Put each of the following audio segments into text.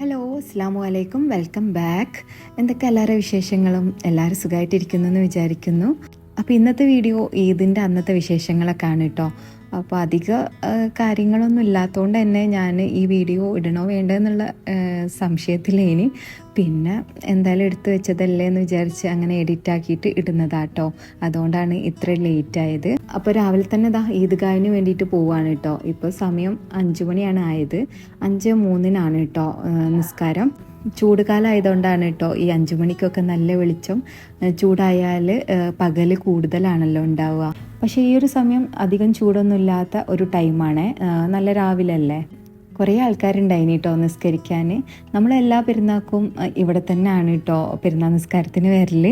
Hello അസ്സാം വലൈക്കും welcome back എന്തൊക്കെ എല്ലാവരുടെ വിശേഷങ്ങളും? എല്ലാവരും സുഖമായിട്ടിരിക്കുന്നു എന്ന് വിചാരിക്കുന്നു. അപ്പോൾ ഇന്നത്തെ വീഡിയോ ഈദിന്റെ അന്നത്തെ വിശേഷങ്ങളൊക്കെയാണ് കേട്ടോ അപ്പോൾ അധിക കാര്യങ്ങളൊന്നും ഇല്ലാത്തതുകൊണ്ട് തന്നെ ഞാൻ ഈ വീഡിയോ ഇടണോ വേണ്ടെന്നുള്ള സംശയത്തിലേനി. പിന്നെ എന്തായാലും എടുത്തു വെച്ചതല്ലേ എന്ന് വിചാരിച്ച് അങ്ങനെ എഡിറ്റ് ആക്കിയിട്ട് ഇടുന്നതാട്ടോ. അതുകൊണ്ടാണ് ഇത്ര ലേറ്റ് ആയത് അപ്പോൾ രാവിലെ തന്നെ ദാ ഈദ്ഗാഹിന് വേണ്ടിയിട്ട് പോവാണ് കേട്ടോ ഇപ്പോൾ സമയം അഞ്ച് മണിയാണ് ആയത്. അഞ്ച് മൂന്നിനാണ് കേട്ടോ നിസ്കാരം. ചൂടുകാലമായതുകൊണ്ടാണ് കേട്ടോ ഈ അഞ്ചു മണിക്കൊക്കെ നല്ല വെളിച്ചം. ചൂടായാൽ പകൽ കൂടുതലാണല്ലോ ഉണ്ടാവുക. പക്ഷേ ഈ ഒരു സമയം അധികം ചൂടൊന്നും ഇല്ലാത്ത ഒരു ടൈമാണ്. നല്ല രാവിലെ അല്ലേ കുറേ ആൾക്കാരുണ്ടായിന് കേട്ടോ നിസ്കരിക്കാൻ നമ്മളെല്ലാ പെരുന്നാക്കും ഇവിടെ തന്നെയാണ് കേട്ടോ പെരുന്നാൾ നിസ്കാരത്തിന് വരൽ.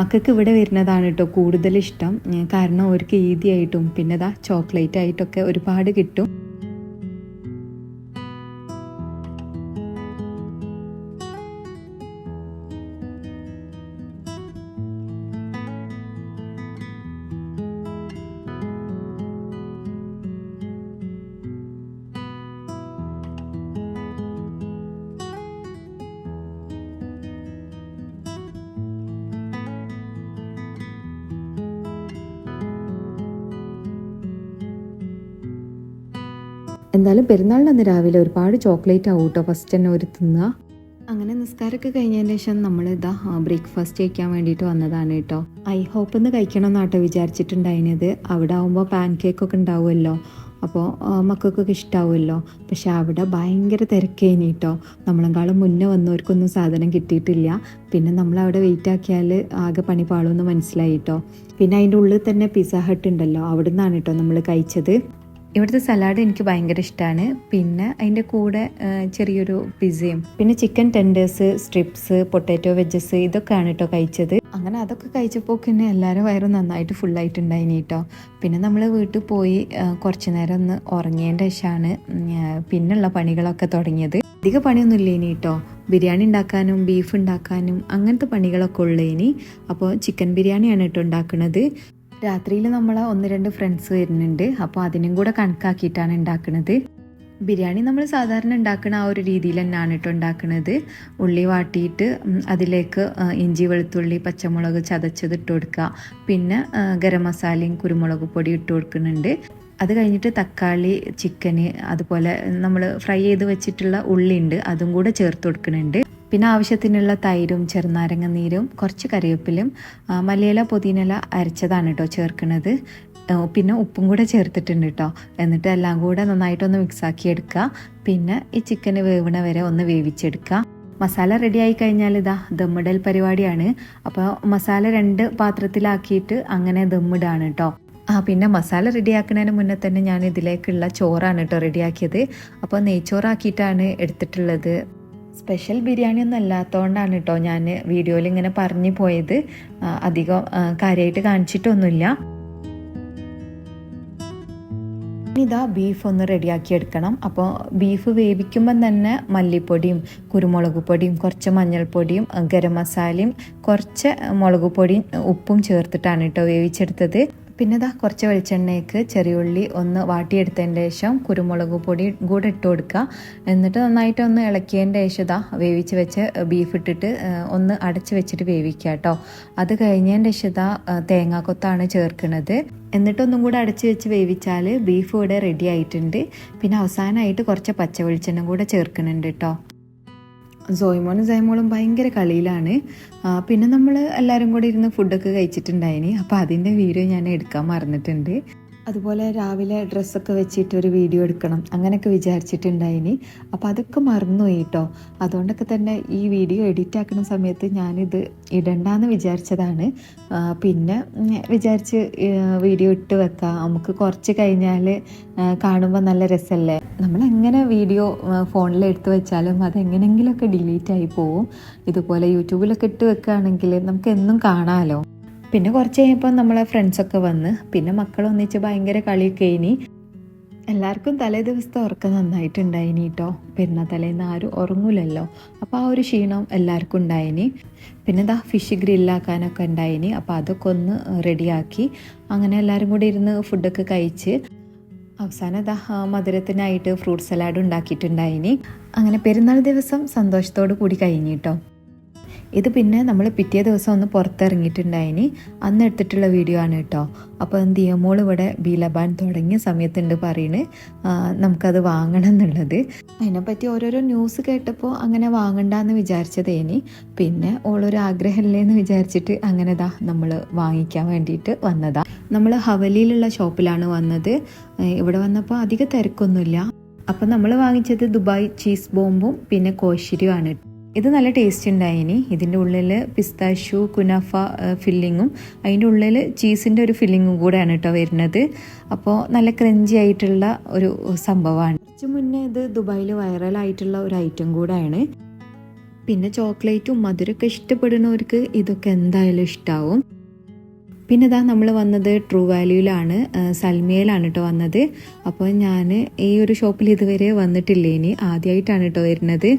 മക്കൾക്ക് ഇവിടെ വരുന്നതാണ് കേട്ടോ കൂടുതൽ ഇഷ്ടം. കാരണം അവർക്ക് ഈദിയായിട്ടും പിന്നെ ഇതാ ചോക്ലേറ്റ് ആയിട്ടൊക്കെ ഒരുപാട് കിട്ടും. എന്തായാലും പെരുന്നാളിന്റെ അന്ന് രാവിലെ ഒരുപാട് ചോക്ലേറ്റ് ആവും കേട്ടോ ഫസ്റ്റ് തന്നെ ഒരു തിന്നുക അങ്ങനെ നിസ്കാരമൊക്കെ കഴിഞ്ഞതിന് ശേഷം നമ്മൾ ഇതാ ബ്രേക്ക്ഫാസ്റ്റ് കഴിക്കാൻ വേണ്ടിയിട്ട് വന്നതാണ് കേട്ടോ. ഐ ഹോപ്പ് എന്ന് കഴിക്കണം എന്നാട്ടോ വിചാരിച്ചിട്ടുണ്ടായിരുന്നത്. അവിടെ ആകുമ്പോൾ പാൻ കേക്കൊക്കെ ഉണ്ടാവുമല്ലോ. അപ്പോൾ മക്കൾക്കൊക്കെ ഇഷ്ടാവുമല്ലോ. പക്ഷെ അവിടെ ഭയങ്കര തിരക്കേനി കേട്ടോ. നമ്മളെക്കാളും മുന്നേ വന്നവർക്കൊന്നും സാധനം കിട്ടിയിട്ടില്ല. പിന്നെ നമ്മളവിടെ വെയിറ്റ് ആക്കിയാൽ ആകെ പണി പാളുമെന്ന് മനസ്സിലായി കേട്ടോ. പിന്നെ അതിന്റെ ഉള്ളിൽ തന്നെ പിസ്സ ഹട്ട് ഉണ്ടല്ലോ. അവിടെ നിന്നാണ് കേട്ടോ നമ്മൾ കഴിച്ചത്. ഇവിടുത്തെ സലാഡ് എനിക്ക് ഭയങ്കര ഇഷ്ടമാണ് പിന്നെ അതിന്റെ കൂടെ ചെറിയൊരു പിസയും പിന്നെ chicken tenders strips potato wedges ഇതൊക്കെയാണ് കേട്ടോ കഴിച്ചത്. അങ്ങനെ അതൊക്കെ കഴിച്ചപ്പോൾ പിന്നെ എല്ലാവരും വയറും നന്നായിട്ട് ഫുള്ളായിട്ടുണ്ടായിനി കേട്ടോ പിന്നെ നമ്മൾ വീട്ടിൽ പോയി കുറച്ച് നേരം ഒന്ന് ഉറങ്ങിയതിന്റെ ശേഷമാണ് പിന്നുള്ള പണികളൊക്കെ തുടങ്ങിയത്. അധിക പണിയൊന്നും ഇല്ല ഇനി കേട്ടോ ബിരിയാണി ഉണ്ടാക്കാനും ബീഫ് ഉണ്ടാക്കാനും അങ്ങനത്തെ പണികളൊക്കെ ഉള്ളു ഇനി അപ്പോൾ ചിക്കൻ ബിരിയാണിയാണ് കേട്ടോ ഉണ്ടാക്കുന്നത് രാത്രിയിൽ നമ്മൾ ഒന്ന് രണ്ട് ഫ്രണ്ട്സ് വരുന്നുണ്ട്. അപ്പോൾ അതിനും കൂടെ കണക്കാക്കിയിട്ടാണ് ഉണ്ടാക്കുന്നത് ബിരിയാണി നമ്മൾ സാധാരണ ഉണ്ടാക്കുന്ന ആ ഒരു രീതിയിൽ തന്നെയാണ് കേട്ടോ ഉണ്ടാക്കുന്നത് ഉള്ളി വാട്ടിയിട്ട് അതിലേക്ക് ഇഞ്ചി വെളുത്തുള്ളി പച്ചമുളക് ചതച്ചത് ഇട്ട് കൊടുക്കുക പിന്നെ ഗരം മസാലയും കുരുമുളക് പൊടി ഇട്ട് കൊടുക്കുന്നുണ്ട്. അത് കഴിഞ്ഞിട്ട് തക്കാളി ചിക്കന് അതുപോലെ നമ്മൾ ഫ്രൈ ചെയ്ത് വെച്ചിട്ടുള്ള ഉള്ളി ഉണ്ട് അതും കൂടെ ചേർത്ത് കൊടുക്കുന്നുണ്ട്. പിന്നെ ആവശ്യത്തിനുള്ള തൈരും ചെറുനാരങ്ങ നീരും കുറച്ച് കറിവേപ്പിലും മലയില പുതിനയില അരച്ചതാണ് കേട്ടോ ചേർക്കുന്നത്. പിന്നെ ഉപ്പും കൂടെ ചേർത്തിട്ടുണ്ട് കേട്ടോ. എന്നിട്ട് എല്ലാം കൂടെ നന്നായിട്ടൊന്ന് മിക്സാക്കി എടുക്കുക. പിന്നെ ഈ ചിക്കന് വേവണ വരെ ഒന്ന് വേവിച്ചെടുക്കുക. മസാല റെഡി ആയി കഴിഞ്ഞാൽ ഇതാ ദമ്മിടൽ പരിപാടിയാണ്. അപ്പോൾ മസാല രണ്ട് പാത്രത്തിലാക്കിയിട്ട് അങ്ങനെ ദമ്മിടാണ് കേട്ടോ. ആ പിന്നെ മസാല റെഡിയാക്കുന്നതിന് മുന്നേ തന്നെ ഞാൻ ഇതിലേക്കുള്ള ചോറാണ് കേട്ടോ റെഡിയാക്കിയത് അപ്പോൾ നെയ്ച്ചോറാക്കിയിട്ടാണ് എടുത്തിട്ടുള്ളത്. സ്പെഷ്യൽ ബിരിയാണി ഒന്നും അല്ലാത്തതുകൊണ്ടാണ് കേട്ടോ ഞാൻ വീഡിയോയിൽ ഇങ്ങനെ പറഞ്ഞു പോയത്. അധികം കാര്യമായിട്ട് കാണിച്ചിട്ടൊന്നുമില്ല. ഇതാ ബീഫ് ഒന്ന് റെഡിയാക്കി എടുക്കണം. അപ്പോൾ ബീഫ് വേവിക്കുമ്പം തന്നെ മല്ലിപ്പൊടിയും കുരുമുളക് പൊടിയും കുറച്ച് മഞ്ഞൾപ്പൊടിയും ഗരം മസാലയും കുറച്ച് മുളക് പൊടിയും ഉപ്പും ചേർത്തിട്ടാണ് കേട്ടോ വേവിച്ചെടുത്തത്. പിന്നെ ഇതാ കുറച്ച് വെളിച്ചെണ്ണയ്ക്ക് ചെറിയുള്ളി ഒന്ന് വാട്ടിയെടുത്തതിന്റെ ശേഷം കുരുമുളക് പൊടി കൂടെ ഇട്ട് കൊടുക്കുക. എന്നിട്ട് നന്നായിട്ട് ഒന്ന് ഇളക്കിയതിന്റെ ശേഷം ഇതാ വേവിച്ച് വെച്ച് ബീഫ് ഇട്ടിട്ട് ഒന്ന് അടച്ച് വെച്ചിട്ട് വേവിക്കുക കേട്ടോ. അത് കഴിഞ്ഞതിന്റെ ശേഷം ഇതാ തേങ്ങാക്കൊത്താണ് ചേർക്കുന്നത്. എന്നിട്ടൊന്നും കൂടെ അടച്ച് വെച്ച് വേവിച്ചാൽ ബീഫ് ഇവിടെ റെഡി ആയിട്ടുണ്ട്. പിന്നെ അവസാനമായിട്ട് കുറച്ച് പച്ച വെളിച്ചെണ്ണ കൂടെ ചേർക്കുന്നുണ്ട് കേട്ടോ. സോയ്മോനും സൈമോളും ഭയങ്കര കളിയിലാണ്. പിന്നെ നമ്മൾ എല്ലാവരും കൂടി ഇരുന്ന് ഫുഡൊക്കെ കഴിച്ചിട്ടുണ്ടായിനി. അപ്പോൾ അതിന്റെ വീഡിയോ ഞാൻ എടുക്കാൻ മറന്നിട്ടുണ്ട്. അതുപോലെ രാവിലെ ഡ്രസ്സൊക്കെ വെച്ചിട്ട് ഒരു വീഡിയോ എടുക്കണം. അങ്ങനെയൊക്കെ വിചാരിച്ചിട്ടുണ്ടായിനി. അപ്പോൾ അതൊക്കെ മറന്നുപോയി കേട്ടോ. അതുകൊണ്ടൊക്കെ തന്നെ ഈ വീഡിയോ എഡിറ്റ് ആക്കുന്ന സമയത്ത് ഞാനിത് ഇടണ്ടെന്ന് വിചാരിച്ചതാണ്. പിന്നെ വിചാരിച്ച് വീഡിയോ ഇട്ട് വെക്കാം. നമുക്ക് കുറച്ച് കഴിഞ്ഞാൽ കാണുമ്പോൾ നല്ല രസമല്ലേ നമ്മൾ എങ്ങനെ വീഡിയോ ഫോണിൽ എടുത്ത് വെച്ചാലും അത് എങ്ങനെയെങ്കിലുമൊക്കെ ഡിലീറ്റ് ആയി പോവും. ഇതുപോലെ യൂട്യൂബിലൊക്കെ ഇട്ട് വെക്കുകയാണെങ്കിൽ നമുക്ക് എന്നും കാണാമല്ലോ പിന്നെ കുറച്ച് കഴിഞ്ഞപ്പോൾ നമ്മളെ ഫ്രണ്ട്സൊക്കെ വന്ന് പിന്നെ മക്കൾ ഒന്നിച്ച് ഭയങ്കര കളിയൊക്കെ ഇനി എല്ലാവർക്കും തലേ ദിവസത്തെ ഉറക്കം നന്നായിട്ടുണ്ടായിനി കേട്ടോ പെരുന്നാൾ തലേന്ന് ആരും ഉറങ്ങൂലല്ലോ. അപ്പോൾ ആ ഒരു ക്ഷീണം എല്ലാവർക്കും ഉണ്ടായിനി. പിന്നെ എന്താ ഫിഷ് ഗ്രില്ലാക്കാനൊക്കെ ഉണ്ടായിനി. അപ്പോൾ അതൊക്കെ ഒന്ന് റെഡിയാക്കി അങ്ങനെ എല്ലാവരും കൂടി ഇരുന്ന് ഫുഡൊക്കെ കഴിച്ച് അവസാനം ഇതാ മധുരത്തിനായിട്ട് ഫ്രൂട്ട് സലാഡ് ഉണ്ടാക്കിയിട്ടുണ്ടായിനി. അങ്ങനെ പെരുന്നാൾ ദിവസം സന്തോഷത്തോടു കൂടി കഴിഞ്ഞിട്ടോ. ഇത് പിന്നെ നമ്മൾ പിറ്റേ ദിവസം ഒന്ന് പുറത്തിറങ്ങിയിട്ടുണ്ടായിനി. അന്ന് എടുത്തിട്ടുള്ള വീഡിയോ ആണ് കേട്ടോ അപ്പോൾ എന്ത് ചെയ്യുക മോൾ ഇവിടെ ബീലബാൻ തുടങ്ങിയ സമയത്തുണ്ട് പറയണ്. നമുക്കത് വാങ്ങണം എന്നുള്ളത്. അതിനെപ്പറ്റി ഓരോരോ ന്യൂസ് കേട്ടപ്പോൾ അങ്ങനെ വാങ്ങണ്ടെന്ന് വിചാരിച്ചതേനി. പിന്നെ ഓളൊരു ആഗ്രഹമല്ലേ എന്ന് വിചാരിച്ചിട്ട് അങ്ങനെ ദാ നമ്മൾ വാങ്ങിക്കാൻ വേണ്ടിയിട്ട് വന്നതാ. നമ്മൾ ഹവലിയിലുള്ള ഷോപ്പിലാണ് വന്നത്. ഇവിടെ വന്നപ്പോൾ അധികം തിരക്കൊന്നുമില്ല. അപ്പം നമ്മൾ വാങ്ങിച്ചത് ദുബായ് ചീസ് ബോംബും പിന്നെ കോശിരിയുമാണ് ഇത് നല്ല ടേസ്റ്റ് ഉണ്ടായിനി ഇതിന്റെ ഉള്ളിൽ പിസ്താഷ്യൂ കുനാഫ ഫില്ലിങ്ങും അതിന്റെ ഉള്ളിൽ ചീസിന്റെ ഒരു ഫില്ലിങ്ങും കൂടെയാണ് കേട്ടോ വരുന്നത്. അപ്പോൾ നല്ല ക്രഞ്ചി ആയിട്ടുള്ള ഒരു സംഭവമാണ് കുറച്ച് മുന്നേ ഇത് ദുബായിൽ വൈറലായിട്ടുള്ള ഒരു ഐറ്റം കൂടെയാണ്. പിന്നെ ചോക്ലേറ്റും മധുരമൊക്കെ ഇഷ്ടപ്പെടുന്നവർക്ക് ഇതൊക്കെ എന്തായാലും ഇഷ്ടാവും. പിന്നെ ഇതാ നമ്മൾ വന്നത് ട്രൂ വാല്യൂയിലാണ് സൽമിയയിലാണ് കേട്ടോ വന്നത്. അപ്പോൾ ഞാൻ ഈ ഒരു ഷോപ്പിൽ ഇതുവരെ വന്നിട്ടില്ല ഇനി ആദ്യമായിട്ടാണ് കേട്ടോ വരുന്നത്.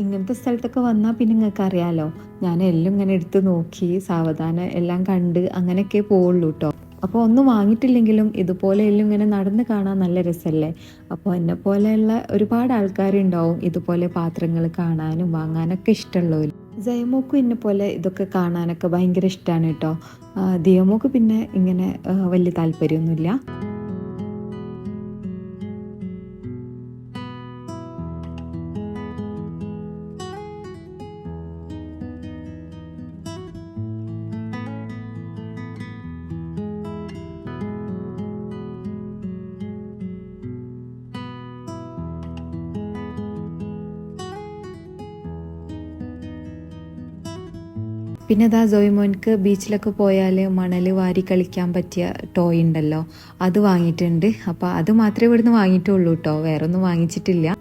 ഇങ്ങനത്തെ സ്ഥലത്തൊക്കെ വന്നാൽ പിന്നെ നിങ്ങൾക്ക് അറിയാലോ ഞാൻ എല്ലാം ഇങ്ങനെ എടുത്ത് നോക്കി സാവധാനം എല്ലാം കണ്ട് അങ്ങനെയൊക്കെ പോവുള്ളൂ കേട്ടോ അപ്പോൾ ഒന്നും വാങ്ങിയിട്ടില്ലെങ്കിലും ഇതുപോലെ എല്ലാം ഇങ്ങനെ നടന്ന് കാണാൻ നല്ല രസമല്ലേ അപ്പോൾ എന്നെ പോലെയുള്ള ഒരുപാട് ആൾക്കാരുണ്ടാവും ഇതുപോലെ പാത്രങ്ങൾ കാണാനും വാങ്ങാനൊക്കെ ഇഷ്ടമുള്ളവർ ജയമോക്കും എന്നെ പോലെ ഇതൊക്കെ കാണാനൊക്കെ ഭയങ്കര ഇഷ്ടമാണ് കേട്ടോ ദിയമോക്ക് പിന്നെ ഇങ്ങനെ വലിയ താല്പര്യമൊന്നുമില്ല പിന്നെ അതാ ജോയ്മോൻക്ക് ബീച്ചിലൊക്കെ പോയാൽ മണൽ വാരി കളിക്കാൻ പറ്റിയ ടോയ് ഉണ്ടല്ലോ. അത് വാങ്ങിയിട്ടുണ്ട്. അപ്പോൾ അത് മാത്രമേ ഇവിടുന്ന് വാങ്ങിയിട്ടുള്ളൂ കേട്ടോ വേറെ ഒന്നും വാങ്ങിച്ചിട്ടില്ല.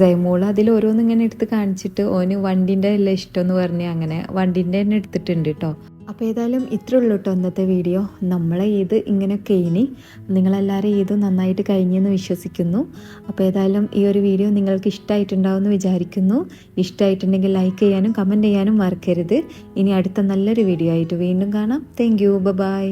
ജയമോൾ അതിൽ ഓരോന്നും ഇങ്ങനെ എടുത്ത് കാണിച്ചിട്ട് ഓന് വണ്ടിന്റെ എല്ലാം ഇഷ്ടമെന്ന് പറഞ്ഞ് അങ്ങനെ വണ്ടിന്റെ തന്നെ എടുത്തിട്ടുണ്ട് കേട്ടോ അപ്പോൾ ഏതായാലും ഇത്രേ ഉള്ളൂ കേട്ടോ ഇന്നത്തെ വീഡിയോ. നമ്മളെ ഇത് ഇങ്ങനെയൊക്കെ ഇനി നിങ്ങളെല്ലാവരും ഇത് നന്നായിട്ട് കഴിഞ്ഞെന്ന് വിശ്വസിക്കുന്നു. അപ്പോൾ ഏതായാലും ഈ ഒരു വീഡിയോ നിങ്ങൾക്ക് ഇഷ്ടമായിട്ടുണ്ടാവുമെന്ന് വിചാരിക്കുന്നു. ഇഷ്ടമായിട്ടുണ്ടെങ്കിൽ ലൈക്ക് ചെയ്യാനും കമന്റ് ചെയ്യാനും മറക്കരുത്. ഇനി അടുത്ത നല്ലൊരു വീഡിയോ ആയിട്ട് വീണ്ടും കാണാം. Thank you by